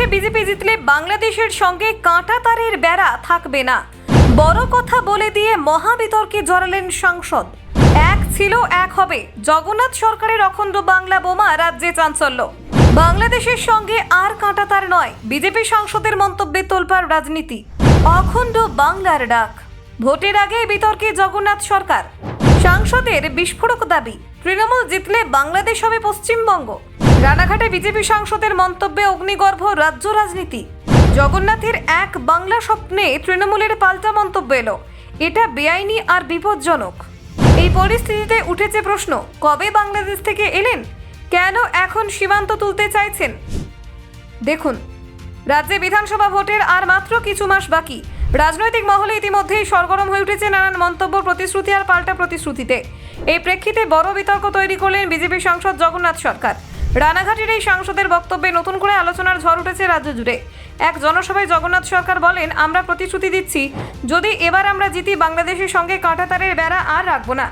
দেশে বিজেপি জিতলে বাংলাদেশের সঙ্গে কাঁটা তারের বেড়া থাকবে না। বড় কথা বলে দিয়ে মহাবিতর্কে জড়ালেন সাংসদ। এক ছিল, এক হবে। জগন্নাথ সরকারের অখণ্ড বাংলা বোমা রাজ্যে চাঞ্চল্য। বাংলাদেশের সঙ্গে আর কাঁটা তার নয়, বিজেপি সাংসদের মন্তব্যে তোলপার রাজনীতি। অখণ্ড বাংলার ডাক। ভোটের আগে বিতর্কে জগন্নাথ সরকার। সাংসদের বিস্ফোরক দাবি, তৃণমূল জিতলে বাংলাদেশ হবে পশ্চিমবঙ্গ। রানাঘাটে বিজেপি সাংসদের মন্তব্যে অগ্নিগর্ভ রাজ্য রাজনীতি। জগন্নাথের এক বাংলা স্বপ্নে তৃণমূলের পাল্টা মন্তব্য এলো। এটা বেআইনি আর বিপজ্জনক। এই পরিস্থিতিতে উঠেছে প্রশ্ন, কবে বাংলাদেশ থেকে এলেন? কেন এখন সীমান্ত তুলতে চাইছেন? দেখুন, রাজ্যে বিধানসভা ভোটের আর মাত্র কিছু মাস বাকি। রাজনৈতিক মহলে ইতিমধ্যেই সরগরম হয়ে উঠেছে নানান মন্তব্য, প্রতিশ্রুতি আর পাল্টা প্রতিশ্রুতিতে। এই প্রেক্ষিতে বড় বিতর্ক তৈরি করলেন বিজেপি সাংসদ জগন্নাথ সরকার। রানাঘাটের এই সাংসদের বক্তব্যে নতুন করে আলোচনার ঝড় উঠেছে রাজ্য জুড়ে। এক জনসভায় জগন্নাথ সরকার বলেন, আমরা প্রতিশ্রুতি দিচ্ছি, যদি এবার আমরা জিতি, বাংলাদেশের সঙ্গে কাঁটাতারের বেড়া আর রাখব না।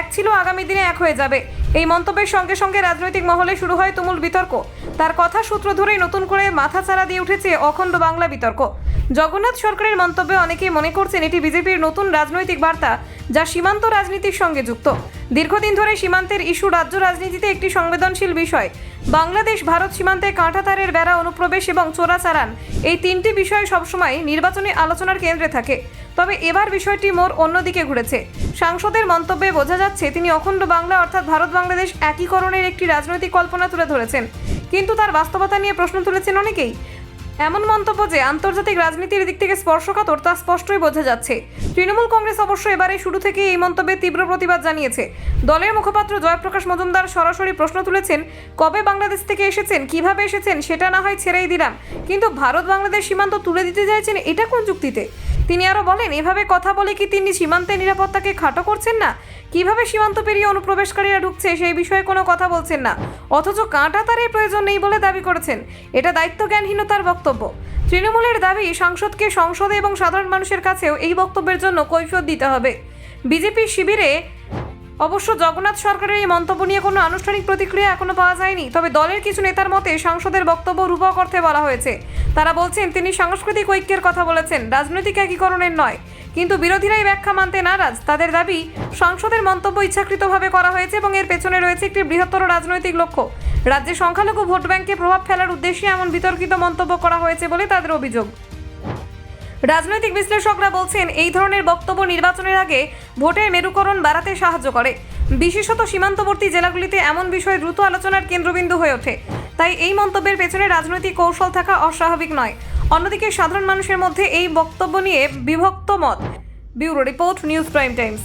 এক ছিল, আগামী দিনে এক হয়ে যাবে। এই মন্তব্যের সঙ্গে সঙ্গে রাজনৈতিক মহলে শুরু হয় তুমুল বিতর্ক। তার কথা সূত্র ধরেই নতুন করে মাথাচাড়া দিয়ে উঠেছে অখণ্ড বাংলা বিতর্ক। জগন্নাথ সরকারের মন্তব্যে অনেকেই মনে করছেন এটি বিজেপির নতুন রাজনৈতিক বার্তা, যা সীমান্ত রাজনীতির সঙ্গে যুক্ত। দীর্ঘদিন ধরে সীমান্তের ইস্যু রাজ্য রাজনীতিতে একটি সংবেদনশীল বিষয়। বাংলাদেশ, ভারত সীমান্তে কাঁটাতারের বেড়া অনুপ্রবেশ এবং চোরাচারান এই তিনটি বিষয় সবসময় নির্বাচনী আলোচনার কেন্দ্রে থাকে। তবে এবার বিষয়টি মোর অন্যদিকে ঘুরেছে। সাংসদের মন্তব্যে বোঝা যাচ্ছে, তিনি অখণ্ড বাংলা অর্থাৎ ভারত বাংলাদেশ একীকরণের একটি রাজনৈতিক কল্পনা তুলে ধরেছেন। কিন্তু তার বাস্তবতা নিয়ে প্রশ্ন তুলেছেন অনেকেই। এমন মন্তব্য যে আন্তর্জাতিক রাজনীতির দিক থেকে স্পর্শকাতর তা স্পষ্টই বোঝা যাচ্ছে। তৃণমূল কংগ্রেস অবশ্য এবারে শুরু থেকেই এই মন্তব্যে তীব্র প্রতিবাদ জানিয়েছে। দলের মুখপাত্র জয়প্রকাশ মজুমদার সরাসরি প্রশ্ন তুলেছেন, কবে বাংলাদেশ থেকে এসেছেন, কীভাবে এসেছেন, সেটা না হয় ছেড়েই দিলাম। কিন্তু ভারত বাংলাদেশ সীমান্ত তুলে দিতে চাইছেন, এটা কোন যুক্তিতে? তিনি আরও বলেন, এভাবে কথা বলে কি তিনি সীমান্তের নিরাপত্তাকে খাটো করছেন না? কীভাবে সীমান্ত পেরিয়ে অনুপ্রবেশকারীরা ঢুকছে সেই বিষয়ে কোনো কথা বলছেন না। অথচ কাঁটা তারের প্রয়োজন নেই বলে দাবি করেছেন। এটা দায়িত্ব জ্ঞানহীনতার বক্তব্য। তৃণমূলের দাবি, সংসদকে সংসদে এবং সাধারণ মানুষের কাছেও এই বক্তব্যের জন্য কৈফিয়ত দিতে হবে। বিজেপি শিবিরে অবশ্য জগন্নাথ সরকারের এই মন্তব্য নিয়ে কোনো আনুষ্ঠানিক প্রতিক্রিয়া এখনও পাওয়া যায়নি। তবে দলের কিছু নেতার মতে সাংসদের বক্তব্য রূপক অর্থে বলা হয়েছে। তারা বলছেন, তিনি সাংস্কৃতিক ঐক্যের কথা বলেছেন, রাজনৈতিক একীকরণের নয়। কিন্তু বিরোধীরাই ব্যাখ্যা মানতে নারাজ। তাদের দাবি, সংসদের মন্তব্য ইচ্ছাকৃতভাবে করা হয়েছে এবং এর পেছনে রয়েছে একটি বৃহত্তর রাজনৈতিক লক্ষ্য। রাজ্যে সংখ্যালঘু ভোট ব্যাংকে প্রভাব ফেলার উদ্দেশ্যে এমন বিতর্কিত মন্তব্য করা হয়েছে বলে তাদের অভিযোগ। রাজনৈতিক বিশ্লেষকরা বলছেন, এই ধরনের বক্তব্য নির্বাচনের আগে ভোটের মেরুকরণ বাড়াতে সাহায্য করে। বিশেষত সীমান্তবর্তী জেলাগুলিতে এমন বিষয় দ্রুত আলোচনার কেন্দ্রবিন্দু হয়ে ওঠে। তাই এই মন্তব্যের পেছনে রাজনৈতিক কৌশল থাকা অস্বাভাবিক নয়। অন্যদিকে সাধারণ মানুষের মধ্যে এই বক্তব্য নিয়ে বিভক্ত মত। Bureau report, news prime times.